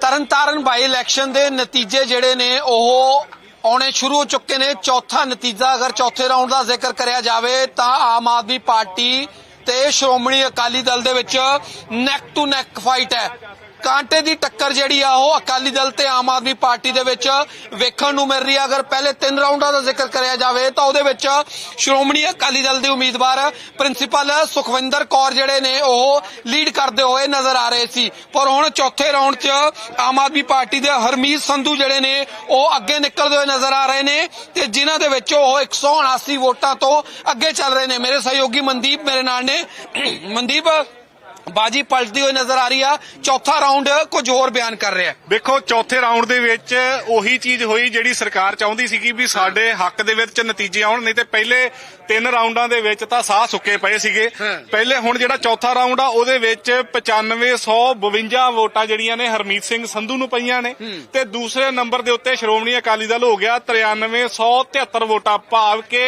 ਤਰਨਤਾਰਨ ਬਾਈ election ਦੇ ਨਤੀਜੇ ਜਿਹੜੇ ਨੇ, ਉਹ ਆਉਣੇ ਸ਼ੁਰੂ ਹੋ ਚੁੱਕੇ ਨੇ। ਚੌਥਾ ਨਤੀਜਾ ਅਗਰ ਚੌਥੇ ਰਾਉਂਡ ਦਾ ਜ਼ਿਕਰ ਕਰਿਆ ਜਾਵੇ, ਤਾਂ ਆਮ ਆਦਮੀ ਪਾਰਟੀ ਤੇ ਸ਼੍ਰੋਮਣੀ ਅਕਾਲੀ ਦਲ ਦੇ ਵਿੱਚ ਨੈਕ ਟੂ ਨੈਕ ਫਾਈਟ ਹੈ। ਕਾਂਟੇ ਦੀ ਟੱਕਰ ਜਿਹੜੀ ਆ, ਉਹ ਅਕਾਲੀ ਦਲ ਤੇ ਆਮ ਆਦਮੀ ਪਾਰਟੀ ਦੇ ਵਿੱਚ ਵੇਖਣ ਨੂੰ ਮਿਲ ਰਹੀ ਹੈ ਅਗਰ ਪਹਿਲੇ ਤਿੰਨ ਰਾਉਂਡਾਂ ਦਾ ਜ਼ਿਕਰ ਕਰਿਆ ਜਾਵੇ, ਤਾਂ ਉਹਦੇ ਵਿੱਚ ਸ਼੍ਰੋਮਣੀ ਅਕਾਲੀ ਦਲ ਦੇ ਉਮੀਦਵਾਰ ਪ੍ਰਿੰਸੀਪਲ ਸੁਖਵਿੰਦਰ ਕੌਰ ਜਿਹੜੇ ਨੇ, ਉਹ ਲੀਡ ਕਰਦੇ ਹੋਏ ਨਜ਼ਰ ਆ ਰਹੇ ਸੀ। ਪਰ ਹੁਣ ਚੌਥੇ ਰਾਉਂਡ 'ਚ ਆਮ ਆਦਮੀ ਪਾਰਟੀ ਦੇ ਹਰਮੀਤ ਸੰਧੂ ਜਿਹੜੇ ਨੇ, ਉਹ ਅੱਗੇ ਨਿਕਲਦੇ ਹੋਏ ਨਜ਼ਰ ਆ ਰਹੇ ਨੇ ਤੇ ਜਿਨ੍ਹਾਂ ਦੇ ਵਿੱਚ ਉਹ 179 ਵੋਟਾਂ ਤੋਂ ਅੱਗੇ ਚੱਲ ਰਹੇ ਨੇ। ਮੇਰੇ ਸਹਿਯੋਗੀ ਮਨਦੀਪ, ਮੇਰੇ ਨਾਲ ਨੇ। ਮਨਦੀਪ? ਬਾਜੀ ਪਲਟਦੀ ਹੋਈ ਨਜ਼ਰ ਆ ਰਹੀ ਆ। ਚੌਥਾ ਰਾਉਂਡ ਕੁਝ ਹੋਰ ਬਿਆਨ ਕਰ ਰਿਹਾ ਵੇਖੋ ਚੌਥੇ ਰਾਉਂਡ ਦੇ ਵਿੱਚ ਉਹੀ ਚੀਜ਼ ਹੋਈ ਜਿਹੜੀ ਸਰਕਾਰ ਚਾਹੁੰਦੀ ਸੀਗੀ ਵੀ ਸਾਡੇ ਹੱਕ ਦੇ ਵਿੱਚ ਨਤੀਜੇ ਆਉਣ ਨਹੀਂ ਤੇ ਪਹਿਲੇ ਤਿੰਨ ਰਾਉਂਡਾਂ ਦੇ ਵਿੱਚ ਤਾਂ ਸਾਹ ਸੁੱਕੇ ਪਏ ਸੀਗੇ। ਪਹਿਲੇ ਹੁਣ ਜਿਹੜਾ ਚੌਥਾ ਰਾਉਂਡ ਆ ਉਹਦੇ ਵਿੱਚ 9552 ਵੋਟਾਂ ਜਿਹੜੀਆਂ ਨੇ ਹਰਮੀਤ ਸਿੰਘ ਸੰਧੂ ਨੂੰ ਪਈਆਂ ਨੇ। ਤੇ ਦੂਸਰੇ ਨੰਬਰ ਦੇ ਉੱਤੇ ਸ਼੍ਰੋਮਣੀ ਅਕਾਲੀ ਦਲ ਹੋ ਗਿਆ 9373 ਵੋਟਾਂ ਭਾਵ ਕਿ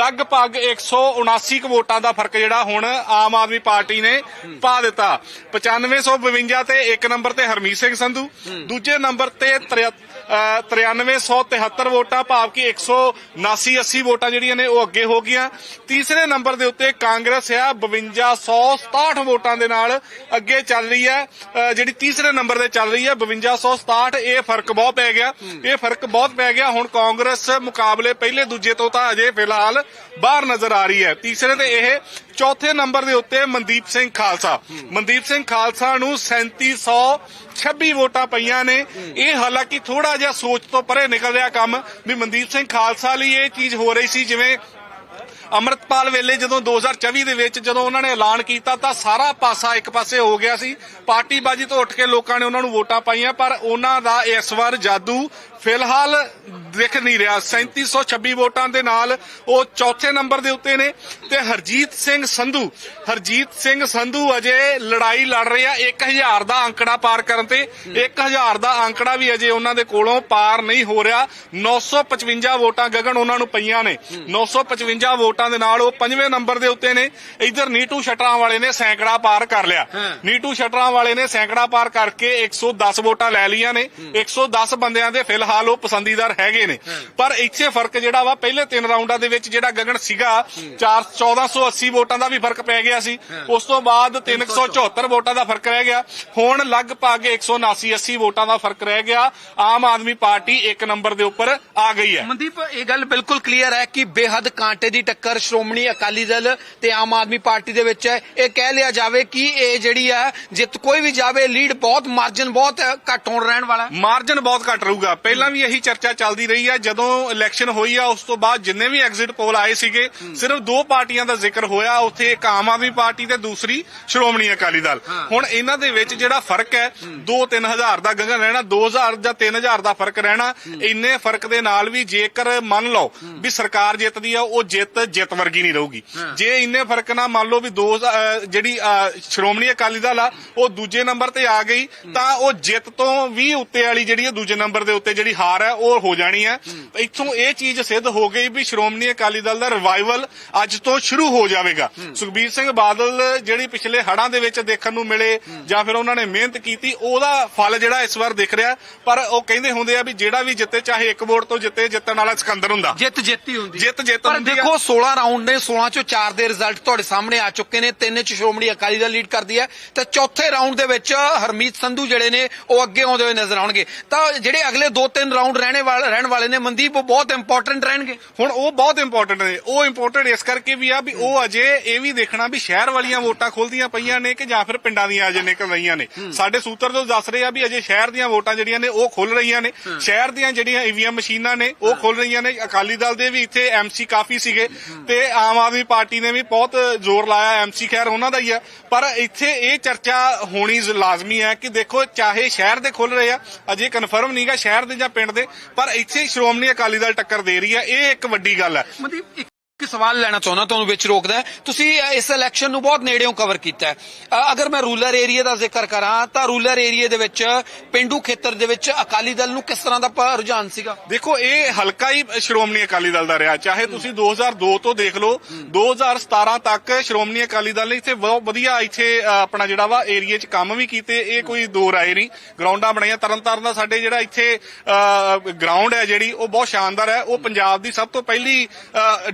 ਲਗਭਗ 179 ਕੁ ਵੋਟਾਂ ਦਾ ਫ਼ਰਕ ਜਿਹੜਾ ਹੁਣ ਆਮ ਆਦਮੀ ਪਾਰਟੀ ਨੇ। ਪਾ ਦਿੱਤਾ। 9552 ਤੇ ਇੱਕ ਨੰਬਰ ਤੇ ਹਰਮੀਤ ਸਿੰਘ ਸੰਧੂ ਦੂਜੇ ਨੰਬਰ ਤੇ 9373 ਵੋਟਾਂ, ਭਾਵ ਕਿ 179 80 ਵੋਟਾਂ ਜਿਹੜੀਆਂ ਨੇ ਉਹ ਅੱਗੇ ਹੋ ਗਈਆਂ। ਤੀਸਰੇ ਨੰਬਰ ਦੇ ਉੱਤੇ ਕਾਂਗਰਸ ਆ 5267 ਵੋਟਾਂ ਦੇ ਨਾਲ ਅੱਗੇ ਚੱਲ ਰਹੀ ਹੈ। ਜਿਹੜੀ ਤੀਸਰੇ ਨੰਬਰ ਤੇ ਚੱਲ ਰਹੀ ਹੈ 5267 ਇਹ ਫ਼ਰਕ ਬਹੁਤ ਪੈ ਗਿਆ। ਇਹ ਫ਼ਰਕ ਬਹੁਤ ਪੈ ਗਿਆ। ਹੁਣ ਕਾਂਗਰਸ ਮੁਕਾਬਲੇ ਪਹਿਲੇ ਦੂਜੇ ਤੋਂ ਤਾਂ ਅਜੇ ਫਿਲਹਾਲ ਬਾਹਰ ਨਜ਼ਰ ਆ ਰਹੀ ਹੈ। ਤੀਸਰੇ ਤੇ ਇਹ, ਚੌਥੇ ਨੰਬਰ ਦੇ ਉੱਤੇ ਮਨਦੀਪ ਸਿੰਘ ਖਾਲਸਾ। ਮਨਦੀਪ ਸਿੰਘ ਖਾਲਸਾ ਨੂੰ 3726 ਵੋਟਾਂ ਪਈਆਂ ਨੇ। ਇਹ ਹਾਲਾਂਕਿ ਥੋੜਾ ਜਿਹਾ ਸੋਚ ਤੋਂ ਪਰੇ ਨਿਕਲ ਰਿਹਾ ਕੰਮ ਵੀ ਮਨਦੀਪ ਸਿੰਘ ਖਾਲਸਾ ਲਈ ਇਹ ਚੀਜ਼ ਹੋ ਰਹੀ ਸੀ, ਜਿਵੇਂ ਅਮਰਤਪਾਲ ਵੇਲੇ ਜਦੋਂ 2024 ਦੇ ਵਿੱਚ ਜਦੋਂ ਉਹਨਾਂ ਨੇ ਐਲਾਨ ਕੀਤਾ ਤਾਂ ਸਾਰਾ ਪਾਸਾ ਇੱਕ ਪਾਸੇ ਹੋ ਗਿਆ ਸੀ। ਪਾਰਟੀ ਬਾਜੀ ਤੋਂ ਉੱਠ ਕੇ ਲੋਕਾਂ ਨੇ ਉਹਨਾਂ ਨੂੰ ਵੋਟਾਂ ਪਾਈਆਂ, ਪਰ ਉਹਨਾਂ ਦਾ ਇਸ ਵਾਰ ਜਾਦੂ ਫਿਲਹਾਲ ਦਿਖ ਨਹੀਂ ਰਿਹਾ। 3726 ਵੋਟਾਂ ਦੇ ਨਾਲ ਉਹ ਚੌਥੇ ਨੰਬਰ ਦੇ ਉੱਤੇ ਨੇ ਤੇ ਹਰਜੀਤ ਸਿੰਘ ਸੰਧੂ। ਹਰਜੀਤ ਸਿੰਘ ਸੰਧੂ ਅਜੇ ਲੜਾਈ ਲੜ ਰਹੇ ਆ। 1000 ਦਾ ਅੰਕੜਾ ਪਾਰ ਕਰਨ ਤੇ 1000 ਦਾ ਅੰਕੜਾ ਵੀ ਅਜੇ ਉਹਨਾਂ ਦੇ ਕੋਲੋਂ ਪਾਰ ਨਹੀਂ ਹੋ ਰਿਹਾ। 955 ਵੋਟਾਂ ਗਗਨ ਉਹਨਾਂ ਨੂੰ ਪਈਆਂ ਨੇ। 955 ਵੋਟਾਂ ਦੇ ਨਾਲ ਉਹ ਪੰਜਵੇਂ ਨੰਬਰ ਦੇ ਉੱਤੇ ਨੇ। ਇਧਰ ਨੀਟੂ ਸ਼ਟਰਾਂ ਵਾਲੇ ਨੇ ਸੈਂਕੜਾ ਪਾਰ ਕਰ ਲਿਆ। ਨੀਟੂ ਸ਼ਟਰਾਂ ਵਾਲੇ ਨੇ ਸੈਂਕੜਾ ਪਾਰ ਕਰਕੇ 110 ਵੋਟਾਂ ਲੈ ਲਈਆਂ ਨੇ। 110 ਬੰਦਿਆਂ ਦੇ ਫਿਲਹਾਲ ਉਹ ਪਸੰਦੀਦਾਰ ਹੈਗੇ ਨੇ। ਪਰ ਇੱਥੇ ਫ਼ਰਕ ਜਿਹੜਾ ਵਾ ਪਹਿਲੇ ਤਿੰਨ ਰਾਉਂਡਾਂ ਦੇ ਵਿੱਚ ਜਿਹੜਾ ਗਗਨ ਸੀਗਾ 4 1480 ਵੋਟਾਂ ਦਾ ਵੀ ਫ਼ਰਕ ਪੈ ਗਿਆ ਸੀ। ਉਸ ਤੋਂ ਬਾਅਦ 374 ਵੋਟਾਂ ਦਾ ਫ਼ਰਕ ਰਹਿ ਗਿਆ। ਹੁਣ ਲਗਭਗ 179 80 ਵੋਟਾਂ ਦਾ ਫ਼ਰਕ ਰਹਿ ਗਿਆ। ਆਮ ਆਦਮੀ ਪਾਰਟੀ ਇੱਕ ਨੰਬਰ ਦੇ ਉੱਪਰ ਆ ਗਈ ਹੈ। ਮਨਦੀਪ ਇਹ ਗੱਲ ਬਿਲਕੁਲ ਕਲੀਅਰ ਹੈ ਕਿ ਬੇਹੱਦ ਕਾਂਟੇ ਦੀ ਟੱਕਰ ਸ਼੍ਰੋਮਣੀ ਅਕਾਲੀ ਦਲ ਤੇ ਆਮ ਆਦਮੀ ਪਾਰਟੀ ਦੇ ਵਿੱਚ ਹੈ। ਇਹ ਕਹਿ ਲਿਆ ਜਾਵੇ ਕਿ ਇਹ ਜਿਹੜੀ ਹੈ ਜਿੱਤ ਕੋਈ ਵੀ ਜਾਵੇ ਲੀਡ ਬਹੁਤ ਮਾਰਜਨ ਬਹੁਤ ਘੱਟ ਹੋਣ ਰਹਿਣ ਵਾਲਾ। ਮਾਰਜਨ ਬਹੁਤ ਘੱਟ ਰਹੂਗਾ। ਪਹਿਲਾਂ ਵੀ ਇਹੀ ਚਰਚਾ ਚੱਲਦੀ ਰਹੀ ਹੈ ਜਦੋਂ ਇਲੈਕਸ਼ਨ ਹੋਈ ਆ ਉਸ ਤੋਂ ਬਾਅਦ ਜਿੰਨੇ ਵੀ ਐਗਜ਼ਿਟ ਪੋਲ ਆਏ ਸੀਗੇ ਸਿਰਫ ਦੋ ਪਾਰਟੀਆਂ ਦਾ ਜ਼ਿਕਰ ਹੋਇਆ ਉੱਥੇ ਇੱਕ ਆਮ ਆਦਮੀ ਪਾਰਟੀ ਤੇ ਦੂਸਰੀ ਸ਼੍ਰੋਮਣੀ ਅਕਾਲੀ ਦਲ। ਹੁਣ ਇਹਨਾਂ ਦੇ ਵਿੱਚ ਜਿਹੜਾ ਫ਼ਰਕ ਹੈ 2-3000 ਦਾ ਗਗਨ ਰਹਿਣਾ 2000 ਜਾਂ 3000 ਦਾ ਫ਼ਰਕ ਰਹਿਣਾ ਇੰਨੇ ਫ਼ਰਕ ਦੇ ਨਾਲ ਵੀ ਜੇਕਰ ਮੰਨ ਲਓ ਵੀ ਸਰਕਾਰ ਜਿੱਤਦੀ ਆ ਉਹ ਜਿੱਤ ਜਿੱਤ ਵਰਗੀ ਨਹੀਂ ਰਹੂਗੀ। ਜੇ ਇੰਨੇ ਫ਼ਰਕ ਨਾਲ ਮੰਨ ਲਓ ਵੀ ਦੋ ਜਿਹੜੀ ਸ਼੍ਰੋਮਣੀ ਅਕਾਲੀ ਦਲ ਆ ਉਹ ਦੂਜੇ ਨੰਬਰ ਤੇ ਆ ਗਈ ਤਾਂ ਉਹ ਜਿੱਤ ਤੋਂ ਵੀ ਉੱਤੇ ਵਾਲੀ ਜਿਹੜੀ ਆ ਦੂਜੇ ਨੰਬਰ ਦੇ ਉੱਤੇ ਜਿਹੜੀ ਹਾਰ ਹੈ ਉਹ ਹੋ ਜਾਣੀ ਹੈ। ਇੱਥੋਂ ਇਹ ਚੀਜ਼ ਸਿੱਧ ਹੋ ਗਈ ਵੀ ਸ਼੍ਰੋਮਣੀ ਅਕਾਲੀ ਦਲ ਦਾ ਰਿਵਾਈਵਲ ਅੱਜ ਤੋਂ ਸ਼ੁਰੂ ਹੋ ਜਾਵੇਗਾ। ਸੁਖਬੀਰ ਸਿੰਘ ਬਾਦਲ ਜਿਹੜੀ ਪਿਛਲੇ ਹੜਾਂ ਦੇ ਵਿੱਚ ਦੇਖਣ ਨੂੰ ਮਿਲੇ ਜਾਂ ਫਿਰ ਉਹਨਾਂ ਨੇ ਮਿਹਨਤ ਕੀਤੀ ਉਹਦਾ ਫਲ ਜਿਹੜਾ ਇਸ ਵਾਰ ਦਿਖ ਰਿਹਾ। ਪਰ ਉਹ ਕਹਿੰਦੇ ਹੁੰਦੇ ਆ ਵੀ ਜਿਹੜਾ ਵੀ ਜਿੱਤੇ ਚਾਹੇ ਇੱਕ ਵੋਟ ਤੋਂ ਜਿੱਤੇ ਜਿੱਤਣ ਵਾਲਾ ਸਿਕੰਦਰ ਹੁੰਦਾ। ਜਿੱਤ ਜਿੱਤੀ ਹੁੰਦੀ। ਜਿੱਤ ਜਿੱਤ ਪਰ। ਦੇਖੋ 16 ਰਾਉਂਡ ਨੇ 16 ਚੋਂ 4 ਦੇ ਰਿਜ਼ਲਟ ਤੁਹਾਡੇ ਸਾਹਮਣੇ ਆ ਚੁੱਕੇ ਨੇ ਤਿੰਨ ਚ ਸ਼੍ਰੋਮਣੀ ਅਕਾਲੀ ਦਲ ਲੀਡ ਕਰਦੀ ਹੈ। ਤੇ ਚੌਥੇ ਰਾਉਂਡ ਦੇ ਵਿੱਚ ਹਰਮੀਤ ਸੰਧੂ ਜਿਹੜੇ ਨੇ ਉਹ ਅੱਗੇ ਆਉਂਦੇ ਹੋਏ ਨਜ਼ਰ ਆਉਣਗੇ। ਤਾਂ ਜਿਹੜੇ ਅਗਲੇ 2-3 ਰਾਉਂਡ ਰਹਿਣੇ ਵਾਲੇ ਰਹਿਣ ਵਾਲੇ ਨੇ। ਮਨਦੀਪ ਉਹ ਬਹੁਤ ਇੰਪੋਰਟੈਂਟ ਰਹਿਣਗੇ। ਹੁਣ ਉਹ ਬਹੁਤ ਇੰਪੋਰਟੈਂਟ ਨੇ। ਉਹ ਇੰਪੋਰਟੈਂਟ ਇਸ ਕਰਕੇ ਵੀ ਆ ਵੀ ਉਹ ਅਜੇ ਇਹ ਵੀ ਦੇਖਣਾ ਵੀ ਸ਼ਹਿਰ ਵਾਲੀਆਂ ਵੋਟਾਂ ਖੁੱਲਦੀਆਂ ਪਈਆਂ ਨੇ ਕਿ ਜਾਂ ਫਿਰ ਪਿੰਡਾਂ ਦੀਆਂ ਅਜੇ ਨਿਕਲ ਰਹੀਆਂ ਨੇ। ਸਾਡੇ ਸੂਤਰ ਤੋਂ ਦੱਸ ਰਹੇ ਆ ਵੀ ਅਜੇ ਸ਼ਹਿਰ ਦੀਆਂ ਵੋਟਾਂ ਜਿਹੜੀਆਂ ਨੇ ਉਹ ਖੁੱਲ ਰਹੀਆਂ ਨੇ। ਸ਼ਹਿਰ ਦੀਆਂ ਜਿਹੜੀਆਂ ਈਵੀਐਮ ਮਸ਼ੀਨਾਂ ਨੇ ਉਹ ਖੁੱਲ ਰਹੀਆਂ ਨੇ। ਅਕਾਲੀ ਦਲ ਦੇ ਵੀ ਇੱਥੇ ਐਮਸੀ ਕਾਫੀ ਸੀਗੇ ਤੇ ਆਮ ਆਦਮੀ ਪਾਰਟੀ ਨੇ ਵੀ ਬਹੁਤ ਜ਼ੋਰ ਲਾਇਆ ਐਮਸੀ ਖੈਰ ਉਹਨਾਂ ਦਾ ਹੀ ਆ। ਪਰ ਇੱਥੇ ਇਹ ਚਰਚਾ ਹੋਣੀ ਲਾਜ਼ਮੀ ਹੈ ਕਿ ਦੇਖੋ ਚਾਹੇ ਸ਼ਹਿਰ ਦੇ ਖੁੱਲ ਰਹੇ ਆ ਅਜੇ ਕਨਫਰਮ ਨਹੀਂਗਾ ਸ਼ਹਿਰ ਦੇ ਜਾਂ ਪਿੰਡ ਦੇ, ਪਰ ਇੱਥੇ ਸ਼੍ਰੋਮਣੀ ਅਕਾਲੀ ਦਲ ਟੱਕਰ ਦੇ ਰਹੀ ਹੈ। ਇਹ ਇੱਕ ਵੱਡੀ ਗੱਲ ਹੈ। ਮਨਦੀਪ, ਇੱਕ ਇੱਕ ਸਵਾਲ ਲੈਣਾ ਚਾਹੁੰਦਾ, ਤੁਹਾਨੂੰ ਵਿੱਚ ਰੋਕਦਾ ਤੁਸੀਂ ਇਸ ਇਲੈਕਸ਼ਨ ਨੂੰ ਬਹੁਤ ਨੇੜਿਓਂ ਕਵਰ ਕੀਤਾ ਅਗਰ ਮੈਂ ਰੂਰਲ ਏਰੀਆ ਦਾ ਜ਼ਿਕਰ ਕਰਾਂ, ਤਾਂ ਰੂਰਲ ਏਰੀਆ ਦੇ ਵਿੱਚ, ਪਿੰਡੂ ਖੇਤਰ ਦੇ ਵਿੱਚ ਅਕਾਲੀ ਦਲ ਨੂੰ ਕਿਸ ਤਰ੍ਹਾਂ ਦਾ ਰੁਝਾਨ ਸੀਗਾ? ਦੇਖੋ, ਇਹ ਹਲਕਾ ਹੀ ਸ਼੍ਰੋਮਣੀ ਅਕਾਲੀ ਦਲ ਦਾ ਰਿਹਾ। ਚਾਹੇ ਤੁਸੀਂ 2002 ਤੋਂ ਦੇਖ ਲਓ 2017 ਤੱਕ ਸ਼੍ਰੋਮਣੀ ਅਕਾਲੀ ਦਲ ਨੇ ਇੱਥੇ ਬਹੁਤ ਵਧੀਆ ਇੱਥੇ ਆਪਣਾ ਜਿਹੜਾ ਵਾ ਏਰੀਆ 'ਚ ਕੰਮ ਵੀ ਕੀਤੇ। ਇਹ ਕੋਈ ਦੋ ਰਾਏ ਨਹੀਂ। ਗਰਾਊਂਡਾਂ ਬਣਾਈਆਂ। ਤਰਨਤਾਰਨ ਦਾ ਸਾਡੇ ਜਿਹੜਾ ਇੱਥੇ ਗਰਾਊਂਡ ਹੈ ਜਿਹੜੀ, ਉਹ ਬਹੁਤ ਸ਼ਾਨਦਾਰ ਹੈ। ਉਹ ਪੰਜਾਬ ਦੀ ਸਭ ਤੋਂ ਪਹਿਲੀ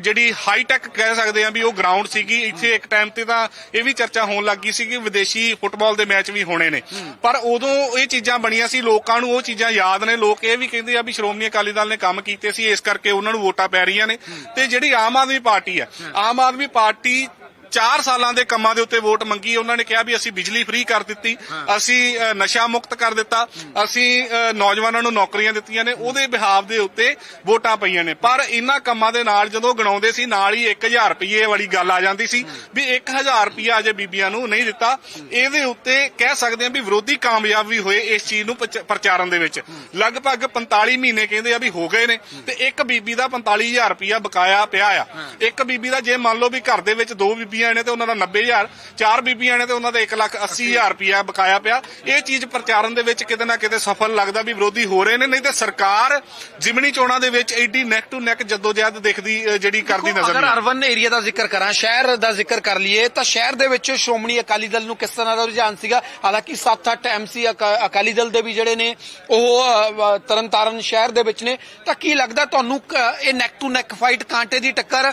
ਜਿਹੜੀ ਹਾਈ ਟੈਕ ਕਹਿ ਸਕਦੇ ਆ ਵੀ ਉਹ ਗਰਾਊਂਡ ਸੀਗੀ। ਇੱਥੇ ਇੱਕ ਟਾਈਮ ਤੇ ਤਾਂ ਇਹ ਵੀ ਚਰਚਾ ਹੋਣ ਲੱਗੀ ਸੀ ਕਿ ਵਿਦੇਸ਼ੀ ਫੁੱਟਬਾਲ ਦੇ ਮੈਚ ਵੀ ਹੋਣੇ ਨੇ। ਪਰ ਉਦੋਂ ਇਹ ਚੀਜ਼ਾਂ ਬਣੀਆਂ ਸੀ ਲੋਕਾਂ ਨੂੰ ਉਹ ਚੀਜ਼ਾਂ ਯਾਦ ਨੇ। ਲੋਕ ਇਹ ਵੀ ਕਹਿੰਦੇ ਆ ਵੀ ਸ਼੍ਰੋਮਣੀ ਅਕਾਲੀ ਦਲ ਨੇ ਕੰਮ ਕੀਤੇ ਸੀ ਇਸ ਕਰਕੇ ਉਹਨਾਂ ਨੂੰ ਵੋਟਾਂ ਪੈ ਰਹੀਆਂ ਨੇ। ਤੇ ਜਿਹੜੀ ਆਮ ਆਦਮੀ ਪਾਰਟੀ ਆ ਆਮ ਆਦਮੀ ਪਾਰਟੀ 4 ਸਾਲਾਂ ਦੇ ਕੰਮਾਂ ਦੇ ਉੱਤੇ ਵੋਟ ਮੰਗੀ ਉਹਨਾਂ ਨੇ ਕਿਹਾ ਵੀ ਅਸੀਂ ਬਿਜਲੀ ਫ੍ਰੀ ਕਰ ਦਿੱਤੀ ਅਸੀਂ ਨਸ਼ਾ ਮੁਕਤ ਕਰ ਦਿੱਤਾ ਅਸੀਂ ਨੌਜਵਾਨਾਂ ਨੂੰ ਨੌਕਰੀਆਂ ਦਿੱਤੀਆਂ ਨੇ ਉਹਦੇ ਬਿਹਾਵ ਦੇ ਉੱਤੇ ਵੋਟਾਂ ਪਈਆਂ ਨੇ। ਪਰ ਇਹਨਾਂ ਕੰਮਾਂ ਦੇ ਨਾਲ ਜਦੋਂ ਗਣਾਉਂਦੇ ਸੀ ਨਾਲ ਹੀ 1000 ਰੁਪਏ ਵਾਲੀ ਗੱਲ ਆ ਜਾਂਦੀ ਸੀ ਵੀ 1000 ਰੁਪਏ ਅਜੇ ਬੀਬੀਆਂ ਨੂੰ ਨਹੀਂ ਦਿੱਤਾ। ਇਹਦੇ ਉੱਤੇ ਕਹਿ ਸਕਦੇ ਹਾਂ ਵੀ ਵਿਰੋਧੀ ਕਾਮਯਾਬ ਵੀ ਹੋਏ ਇਸ ਚੀਜ਼ ਨੂੰ ਪ੍ਰਚ- ਪ੍ਰਚਾਰਨ ਦੇ ਵਿੱਚ। ਲਗਭਗ 45 ਮਹੀਨੇ ਕਹਿੰਦੇ ਆ ਵੀ ਹੋ ਗਏ ਨੇ ਤੇ ਇੱਕ ਬੀਬੀ ਦਾ 45000 ਰੁਪਇਆ ਬਕਾਇਆ ਪਿਆ ਆ। ਇੱਕ ਬੀਬੀ ਦਾ ਜੇ ਮੰਨ ਲਓ ਵੀ ਘਰ ਦੇ ਵਿੱਚ ਦੋ ਬੀਬੀਆਂ ਨੇ ਤੇ ਉਹਨਾਂ ਦਾ 90000 ਚਾਰ ਬੀਬੀਆਂ ਨੇ ਤੇ ਉਹਨਾਂ ਦਾ 180000 ਰੁਪਇਆ ਬਕਾਇਆ ਪਿਆ। ਇਹ ਚੀਜ਼ ਪ੍ਰਚਾਰਨ ਦੇ ਵਿੱਚ ਕਿਤੇ ਨਾ ਕਿਤੇ ਸਫਲ ਲੱਗਦਾ ਵੀ ਵਿਰੋਧੀ ਹੋ ਰਹੇ ਨੇ ਨਹੀਂ ਤੇ ਸਰਕਾਰ ਜਿਮਣੀ ਚੋਣਾਂ ਦੇ ਵਿੱਚ ਐਡੀ ਨੈਕ ਟੂ ਨੈਕ ਜਦੋਜਹਿਦ ਦਿਖਦੀ ਜਿਹੜੀ ਕਰਦੀ ਨਜ਼ਰ ਅਗਰ ਨਹੀਂ ਆਉਂਦੀ। ਅਰਬਨ ਏਰੀਆ ਦਾ ਜ਼ਿਕਰ ਕਰਾਂ ਸ਼ਹਿਰ ਦਾ ਜ਼ਿਕਰ ਕਰ ਲਈਏ ਤਾਂ ਸ਼ਹਿਰ ਦੇ ਵਿੱਚ ਸ਼੍ਰੋਮਣੀ ਅਕਾਲੀ ਦਲ ਨੂੰ ਕਿਸ ਤਰ੍ਹਾਂ ਦਾ ਰੁਝਾਨ ਸੀਗਾ? ਹਾਲਾਂਕਿ 7-8 ਐਮਸੀ ਅਕਾਲੀ ਦਲ ਦੇ ਵੀ ਜਿਹੜੇ ਨੇ ਉਹ ਤਰਨਤਾਰਨ ਸ਼ਹਿਰ ਦੇ ਵਿੱਚ ਨੇ। ਤਾਂ ਕੀ ਲੱਗਦਾ ਤੁਹਾਨੂੰ ਇਹ ਨੈਕ ਟੂ ਨੈਕ ਫਾਈਟ ਕਾਂਟੇ ਦੀ ਟੱਕਰ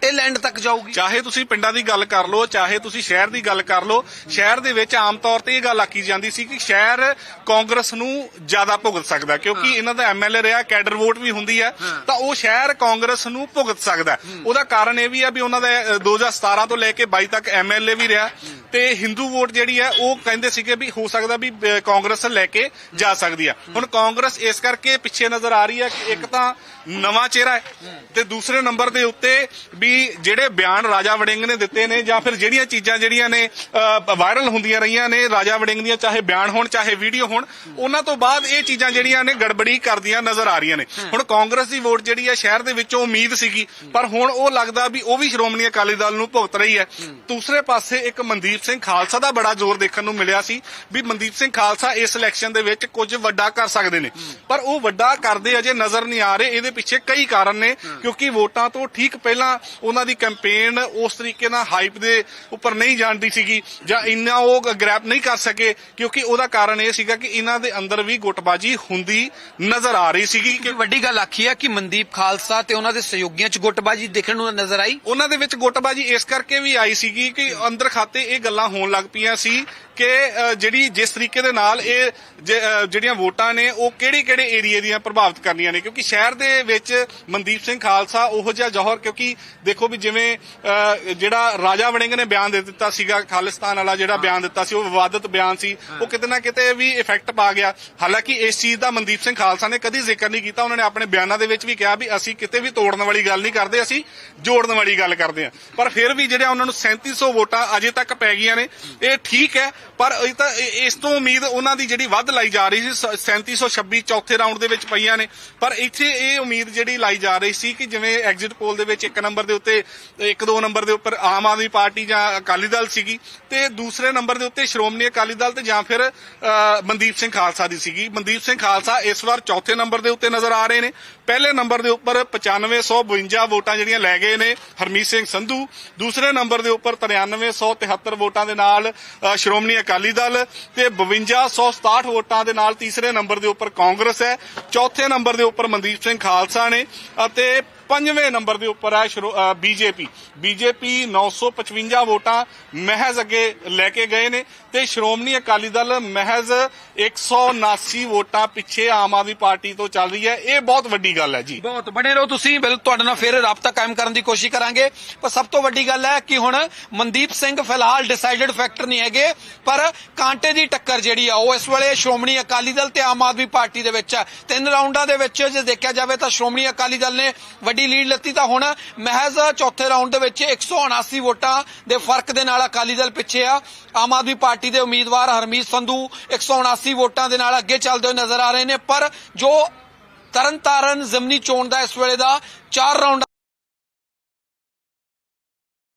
ਟਿਲ ਐਂਡ ਤੱਕ ਜਾਊਗੀ? ਚਾਹੇ ਤੁਸੀਂ ਪਿੰਡਾਂ ਦੀ ਗੱਲ ਕਰ ਲਓ ਚਾਹੇ ਤੁਸੀਂ ਸ਼ਹਿਰ ਦੀ ਗੱਲ ਕਰ ਲਓ ਸ਼ਹਿਰ ਦੇ ਵਿੱਚ ਆਮ ਤੌਰ ਤੇ ਇਹ ਗੱਲ ਆਖੀ ਜਾਂਦੀ ਸੀ ਕਿ ਸ਼ਹਿਰ ਕਾਂਗਰਸ ਨੂੰ ਜ਼ਿਆਦਾ ਭੁਗਤ ਸਕਦਾ ਕਿਉਂਕਿ ਇਹਨਾਂ ਦਾ ਐਮਐਲਏ ਰਿਹਾ ਕੈਡਰ ਵੋਟ ਵੀ ਹੁੰਦੀ ਹੈ ਤਾਂ ਉਹ ਸ਼ਹਿਰ ਕਾਂਗਰਸ ਨੂੰ ਭੁਗਤ ਸਕਦਾ। ਉਹਦਾ ਕਾਰਨ ਇਹ ਵੀ ਹੈ ਵੀ ਉਹਨਾਂ ਦਾ ਅ, 2017 ਤੋਂ ਲੈ ਕੇ 22 ਤੱਕ ਐਮਐਲਏ ਵੀ ਰਿਹਾ। ਤੇ ਹਿੰਦੂ ਵੋਟ ਜਿਹੜੀ ਹੈ ਉਹ ਕਹਿੰਦੇ ਸੀਗੇ ਵੀ ਹੋ ਸਕਦਾ ਵੀ ਕਾਂਗਰਸ ਲੈ ਕੇ ਜਾ ਸਕਦੀ ਹੈ। ਹੁਣ ਕਾਂਗਰਸ ਇਸ ਕਰਕੇ ਪਿੱਛੇ ਨਜ਼ਰ ਆ ਰਹੀ ਹੈ ਕਿ ਇੱਕ ਤਾਂ ਨਵਾਂ ਚਿਹਰਾ ਹੈ ਤੇ ਦੂਸਰੇ ਨੰਬਰ ਦੇ ਉੱਤੇ ਵੀ ਜਿਹੜੇ ਬਿਆਨ ਰਾਜਾ ਵੜਿੰਗ ਨੇ ਦਿੱਤੇ ਨੇ ਜਾਂ ਫਿਰ ਜਿਹੜੀਆਂ ਚੀਜ਼ਾਂ ਜਿਹੜੀਆਂ ਨੇ ਵਾਇਰਲ ਹੁੰਦੀਆਂ ਰਹੀਆਂ ਨੇ ਰਾਜਾ ਵੜਿੰਗ ਦੀਆਂ ਚਾਹੇ ਬਿਆਨ ਹੋਣ ਚਾਹੇ ਵੀਡੀਓ ਹੋਣ ਉਹਨਾਂ ਤੋਂ ਬਾਅਦ ਇਹ ਚੀਜ਼ਾਂ ਜਿਹੜੀਆਂ ਨੇ ਗੜਬੜੀ ਕਰਦੀਆਂ ਨਜ਼ਰ ਆ ਰਹੀਆਂ ਨੇ। ਹੁਣ ਕਾਂਗਰਸ ਦੀ ਵੋਟ ਜਿਹੜੀ ਹੈ ਸ਼ਹਿਰ ਦੇ ਵਿੱਚੋਂ ਉਮੀਦ ਸੀਗੀ ਪਰ ਹੁਣ ਉਹ ਲੱਗਦਾ ਵੀ ਉਹ ਵੀ ਸ਼੍ਰੋਮਣੀ ਅਕਾਲੀ ਦਲ ਨੂੰ ਭੁਗਤ ਰਹੀ ਹੈ। ਦੂਸਰੇ ਪਾਸੇ ਇੱਕ ਮਨਦੀਪ ਸਿੰਘ ਖਾਲਸਾ ਦਾ ਬੜਾ ਜ਼ੋਰ ਦੇਖਣ ਨੂੰ ਮਿਲਿਆ ਸੀ ਵੀ ਮਨਦੀਪ ਸਿੰਘ ਖਾਲਸਾ ਇਸ ਇਲੈਕਸ਼ਨ ਦੇ ਵਿੱਚ ਕੁਝ ਵੱਡਾ ਕਰ ਸਕਦੇ ਨੇ। ਪਰ ਉਹ ਵੱਡਾ ਕਰਦੇ ਅਜੇ ਨਜ਼ਰ ਨਹੀਂ ਆ ਰਹੇ। ਇਹਦੇ ਪਿੱਛੇ ਕਈ ਕਾਰਨ ਨੇ ਕਿਉਂਕਿ ਵੋਟਾਂ ਤੋਂ ਠੀਕ ਪਹਿਲਾਂ ਉਹਨਾਂ ਦੀ ਕੈਂਪੇਨ ਉਸ ਤਰੀਕੇ ਨਾਲ ਹਾਈਪ ਦੇ ਉੱਪਰ ਨਹੀਂ ਜਾਂਦੀ ਸੀਗੀ ਜਾਂ ਇੰਨਾ ਉਹ ਗ੍ਰੈਪ ਨਹੀਂ ਕਰ ਸਕੇ ਕਿਉਂਕਿ ਉਹਦਾ ਕਾਰਨ ਇਹ ਸੀਗਾ ਕਿ ਇਹਨਾਂ ਦੇ ਅੰਦਰ ਵੀ ਗੁੱਟਬਾਜੀ ਹੁੰਦੀ ਨਜ਼ਰ ਆ ਰਹੀ ਸੀਗੀ ਕਿ ਵੱਡੀ ਗੱਲ ਆਖੀ ਹੈ ਕਿ ਮਨਦੀਪ ਖਾਲਸਾ ਤੇ ਉਹਨਾਂ ਦੇ ਸਹਿਯੋਗੀਆਂ ਚ ਗੁੱਟਬਾਜੀ ਦੇਖਣ ਨੂੰ ਨਜ਼ਰ ਆਈ। ਉਹਨਾਂ ਦੇ ਵਿੱਚ ਗੁੱਟਬਾਜੀ ਇਸ ਕਰਕੇ ਵੀ ਆਈ ਸੀਗੀ ਕਿ ਅੰਦਰ ਖਾਤੇ ਇਹ ਗੱਲਾਂ ਹੋਣ ਲੱਗ ਪਈਆਂ ਸੀ ਕਿ ਜਿਹੜੀ ਜਿਸ ਤਰੀਕੇ ਦੇ ਨਾਲ ਇਹ ਜਿਹੜੀਆਂ ਵੋਟਾਂ ਨੇ ਉਹ ਕਿਹੜੇ ਕਿਹੜੇ ਏਰੀਏ ਦੀਆਂ ਪ੍ਰਭਾਵਿਤ ਕਰਨੀਆਂ ਨੇ? ਕਿਉਂਕਿ ਸ਼ਹਿਰ ਦੇ ਵਿੱਚ ਮਨਦੀਪ ਸਿੰਘ ਖਾਲਸਾ ਉਹੋ ਜਿਹਾ ਜੌਹਰ ਕਿਉਂਕਿ ਦੇਖੋ ਵੀ ਜਿਵੇਂ ਜਿਹੜਾ ਰਾਜਾ ਵੜਿੰਗ ਨੇ ਬਿਆਨ ਦੇ ਦਿੱਤਾ ਸੀਗਾ ਖਾਲਿਸਤਾਨ ਵਾਲਾ ਜਿਹੜਾ ਬਿਆਨ ਦਿੱਤਾ ਸੀ ਉਹ ਵਿਵਾਦਿਤ ਬਿਆਨ ਸੀ ਉਹ ਕਿਤੇ ਨਾ ਕਿਤੇ ਵੀ ਇਫੈਕਟ ਪਾ ਗਿਆ। ਹਾਲਾਂਕਿ ਇਸ ਚੀਜ਼ ਦਾ ਮਨਦੀਪ ਸਿੰਘ ਖਾਲਸਾ ਨੇ ਕਦੀ ਜ਼ਿਕਰ ਨਹੀਂ ਕੀਤਾ ਉਹਨਾਂ ਨੇ ਆਪਣੇ ਬਿਆਨਾਂ ਦੇ ਵਿੱਚ ਵੀ ਕਿਹਾ ਵੀ ਅਸੀਂ ਕਿਤੇ ਵੀ ਤੋੜਨ ਵਾਲੀ ਗੱਲ ਨਹੀਂ ਕਰਦੇ ਅਸੀਂ ਜੋੜਨ ਵਾਲੀ ਗੱਲ ਕਰਦੇ ਹਾਂ। ਪਰ ਫਿਰ ਵੀ ਜਿਹੜਾ ਉਹਨਾਂ ਨੂੰ 3700 ਵੋਟਾਂ ਅਜੇ ਤੱਕ ਪੈ ਗਈਆਂ ਨੇ। ਇਹ ਠੀਕ ਹੈ, ਪਰ ਇਹ ਤਾਂ ਇਸ ਤੋਂ ਉਮੀਦ ਉਹਨਾਂ ਦੀ ਜਿਹੜੀ ਵੱਧ ਲਾਈ ਜਾ ਰਹੀ ਸੀ 3726 ਚੌਥੇ ਰਾਉਂਡ ਦੇ ਵਿੱਚ ਪਈਆਂ ਨੇ। ਪਰ ਇੱਥੇ ਇਹ ਉਮੀਦ ਜਿਹੜੀ ਲਾਈ ਜਾ ਰਹੀ ਸੀ ਕਿ ਜਿਵੇਂ ਐਗਜ਼ਿਟ ਪੋਲ ਦੇ ਵਿੱਚ ਇੱਕ ਨੰਬਰ ਦੇ ਉੱਤੇ, ਇੱਕ ਦੋ ਨੰਬਰ ਦੇ ਉੱਪਰ ਆਮ ਆਦਮੀ ਪਾਰਟੀ ਜਾਂ ਅਕਾਲੀ ਦਲ ਸੀਗੀ ਤੇ ਦੂਸਰੇ ਨੰਬਰ ਦੇ ਉੱਤੇ ਸ਼੍ਰੋਮਣੀ ਅਕਾਲੀ ਦਲ ਤੇ ਜਾਂ ਫਿਰ ਮਨਦੀਪ ਸਿੰਘ ਖਾਲਸਾ ਦੀ ਸੀਗੀ। ਮਨਦੀਪ ਸਿੰਘ ਖਾਲਸਾ ਇਸ ਵਾਰ ਚੌਥੇ ਨੰਬਰ ਦੇ ਉੱਤੇ ਨਜ਼ਰ ਆ ਰਹੇ ਨੇ। ਪਹਿਲੇ ਨੰਬਰ ਦੇ ਉੱਪਰ 9552 ਵੋਟਾਂ ਜਿਹੜੀਆਂ ਲੈ ਗਏ ਨੇ ਹਰਮੀਤ ਸਿੰਘ ਸੰਧੂ। ਦੂਸਰੇ ਨੰਬਰ ਦੇ ਉੱਪਰ 9373 ਵੋਟਾਂ ਦੇ ਨਾਲ ਸ਼੍ਰੋਮਣੀ ਅਕਾਲੀ ਦਲ ਤੇ 5267 ਵੋਟਾਂ ਦੇ ਨਾਲ ਤੀਸਰੇ ਨੰਬਰ ਦੇ ਉੱਪਰ ਕਾਂਗਰਸ ਹੈ। ਚੌਥੇ ਨੰਬਰ ਦੇ ਉੱਪਰ ਮਨਦੀਪ ਸਿੰਘ ਖਾਲਸਾ ਨੇ ਅਤੇ ਪੰਜਵੇਂ ਨੰਬਰ ਦੇ ਉੱਪਰ ਹੈ ਬੀਜੇਪੀ। ਬੀਜੇਪੀ 955 ਵੋਟਾਂ ਮਹਿਜ਼ ਅੱਗੇ ਲੈ ਕੇ ਗਏ ਨੇ ਤੇ ਸ਼੍ਰੋਮਣੀ ਅਕਾਲੀ ਦਲ ਮਹਿਜ਼ 179 ਵੋਟਾਂ ਪਿੱਛੇ ਆਮ ਆਦਮੀ ਪਾਰਟੀ ਤੋਂ ਚੱਲ ਰਹੀ ਹੈ। ਇਹ ਬਹੁਤ ਵੱਡੀ ਗੱਲ ਹੈ ਜੀ। ਬਹੁਤ ਬਣੇ ਰਹੋ ਤੁਸੀਂ। ਬਿਲ ਤੁਹਾਡੇ ਨਾਲ ਫਿਰ ਰਾਬਤਾ ਕਾਇਮ ਕਰਨ ਦੀ ਕੋਸ਼ਿਸ਼ ਕਰਾਂਗੇ। ਪਰ ਸਭ ਤੋਂ ਵੱਡੀ ਗੱਲ ਹੈ ਕਿ ਹੁਣ ਮਨਦੀਪ ਸਿੰਘ ਫਿਲਹਾਲ ਡਿਸਾਈਡਡ ਫੈਕਟਰ ਨਹੀਂ ਹੈਗੇ। ਪਰ ਕਾਂਟੇ ਦੀ ਟੱਕਰ ਜਿਹੜੀ ਆ, ਉਹ ਇਸ ਵੇਲੇ ਸ਼੍ਰੋਮਣੀ ਅਕਾਲੀ ਦਲ ਤੇ ਆਮ ਆਦਮੀ ਪਾਰਟੀ ਦੇ ਵਿੱਚ ਹੈ ਤਿੰਨ ਰਾਊਂਡਾਂ ਦੇ ਵਿੱਚ ਜੇ ਦੇਖਿਆ ਜਾਵੇ ਤਾਂ ਸ਼੍ਰੋਮਣੀ ਅਕਾਲੀ ਦਲ ਨੇ ਵੱਡੀ ਲੀਡ ਲੱਤੀ ਤਾਂ ਹੁਣ ਮਹਿਜ਼ ਚੌਥੇ ਰਾਊਂਡ ਦੇ ਵਿੱਚ 179 ਵੋਟਾਂ ਦੇ ਫ਼ਰਕ ਦੇ ਨਾਲ ਅਕਾਲੀ ਦਲ ਪਿੱਛੇ ਆ। ਆਮ ਆਦਮੀ ਪਾਰਟੀ ਦੇ ਉਮੀਦਵਾਰ ਹਰਮੀਤ ਸੰਧੂ 179 ਵੋਟਾਂ ਦੇ ਨਾਲ ਅੱਗੇ ਚੱਲਦੇ ਹੋਏ ਨਜ਼ਰ ਆ ਰਹੇ ਨੇ, ਪਰ ਜੋ ਤਰਨਤਾਰਨ ਜ਼ਮਨੀ ਚੋਣ ਦਾ ਇਸ ਵੇਲੇ ਦਾ ਚਾਰ ਰਾਊਂਡ